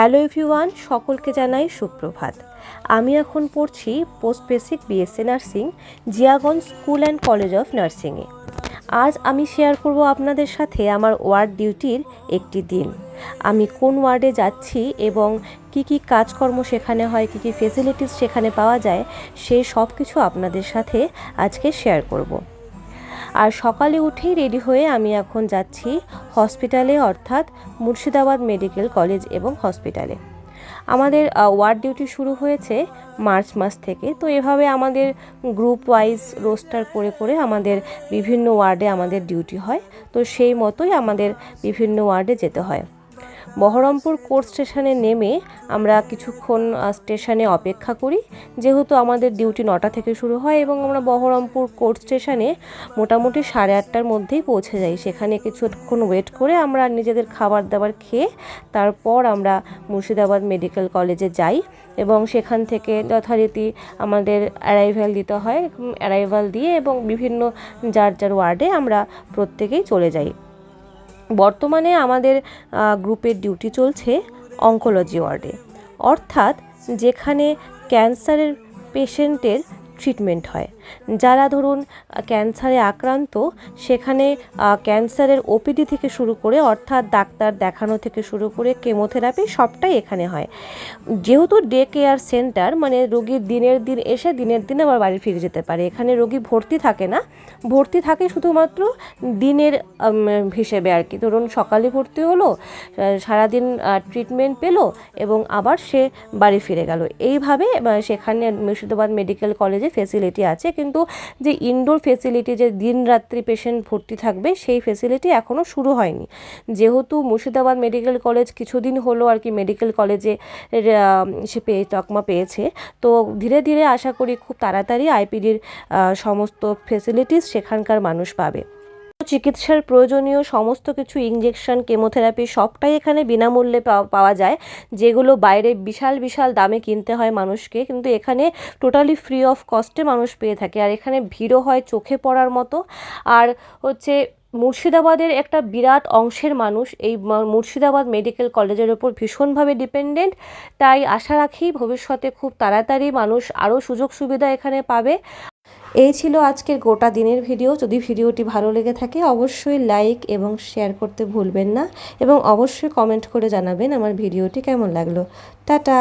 Hello everyone, সকলকে জানাই সুপ্রভাত। আমি এখন পড়ছি post basic BSc nursing, Jiaganj school and college of নার্সিংয়ে। আজ আমি শেয়ার করব আপনাদের সাথে আমার ওয়ার্ড ডিউটির একটি দিন। আমি কোন ওয়ার্ডে যাচ্ছি এবং কি কি কাজকর্ম সেখানে হয়, কি কি ফেসিলিটিস সেখানে পাওয়া যায় সেই সব কিছু আপনাদের সাথে আজকে শেয়ার করব। আর সকালে উঠেই রেডি হয়ে আমি এখন যাচ্ছি হসপিটালে, অর্থাৎ মুর্শিদাবাদ মেডিকেল কলেজ এবং হসপিটালে। আমাদের ওয়ার্ড ডিউটি শুরু হয়েছে মার্চ মাস থেকে। তো এভাবে আমাদের গ্রুপ ওয়াইজ রোস্টার করে করে আমাদের বিভিন্ন ওয়ার্ডে আমাদের ডিউটি হয়। তো সেই মতোই আমাদের বিভিন্ন ওয়ার্ডে যেতে হয়। বহরমপুর কোর্ট স্টেশনে নেমে আমরা কিছুক্ষণ স্টেশনে অপেক্ষা করি। যেহেতু আমাদের ডিউটি নটা থেকে শুরু হয় এবং আমরা বহরমপুর কোর্ট স্টেশনে মোটামুটি সাড়ে আটটার মধ্যেই পৌঁছে যাই। সেখানে কিছুক্ষণ ওয়েট করে আমরা নিজেদের খাবার দাবার খেয়ে তারপর আমরা মুর্শিদাবাদ মেডিকেল কলেজে যাই এবং সেখান থেকে যথারীতি আমাদের অ্যারাইভাল দিতে হয়। অ্যারাইভাল দিয়ে এবং বিভিন্ন যার যার ওয়ার্ডে আমরা প্রত্যেকেই চলে যাই। বর্তমানে আমাদের গ্রুপের ডিউটি চলছে অঙ্কোলজি ওয়ার্ডে। অর্থাৎ যেখানে ক্যান্সারের পেশেন্টের ট্রিটমেন্ট হয়। যারা ধরুন ক্যান্সারে আক্রান্ত, সেখানে ক্যান্সারের ওপিডি থেকে শুরু করে, অর্থাৎ ডাক্তার দেখানো থেকে শুরু করে কেমোথেরাপি সবটাই এখানে হয়। যেহেতু ডে কেয়ার সেন্টার মানে রোগীর দিনের দিন এসে দিনের দিন আবার বাড়ি ফিরে যেতে পারে। এখানে রোগী ভর্তি থাকে না। ভর্তি থাকে শুধুমাত্র দিনের হিসেবে আর কি। ধরুন, সকালে ভর্তি হলো সারাদিন ট্রিটমেন্ট পেল এবং আবার সে বাড়ি ফিরে গেল। এইভাবে সেখানে, মুর্শিদাবাদ মেডিকেল কলেজে ফেসিলিটি আছে। কিন্তু যে ইনডোর ফেসিলিটি যে দিন রাত্রি পেশেন্ট ভর্তি থাকবে, সেই ফেসিলিটি এখনও শুরু হয়নি। যেহেতু মুর্শিদাবাদ মেডিকেল কলেজ কিছুদিন হলো আর কি মেডিকেল কলেজে সে পেয়ে, তকমা পেয়েছে। তো ধীরে ধীরে আশা করি খুব তাড়াতাড়ি আইপিডির সমস্ত ফেসিলিটিস সেখানকার মানুষ পাবে। চিকিৎসার প্রয়োজনীয় সমস্ত কিছু ইঞ্জেকশন কেমোথেরাপি সবটাই এখানে বিনামূল্যে পাওয়া- যায়, যেগুলো বাইরে বিশাল বিশাল দামে কিনতে হয় মানুষকে। কিন্তু এখানে টোটালি ফ্রি অফ কস্টে মানুষ পেয়ে থাকে। আর এখানে ভিড়ও হয় চোখে পড়ার মতো। আর হচ্ছে মুর্শিদাবাদের একটা বিরাট অংশের মানুষ, এই মুর্শিদাবাদ মেডিকেল কলেজের ওপর ভীষণভাবে ডিপেন্ডেন্ট তাই আশা রাখি ভবিষ্যতে খুব তাড়াতাড়ি মানুষ আরও সুযোগ সুবিধা এখানে পাবে। এই ছিল আজকের গোটা দিনের ভিডিও। যদি ভিডিওটি ভালো লেগে থাকে, অবশ্যই লাইক এবং শেয়ার করতে ভুলবেন না এবং অবশ্যই কমেন্ট করে জানাবেন আমার ভিডিওটি কেমন লাগল। টাটা!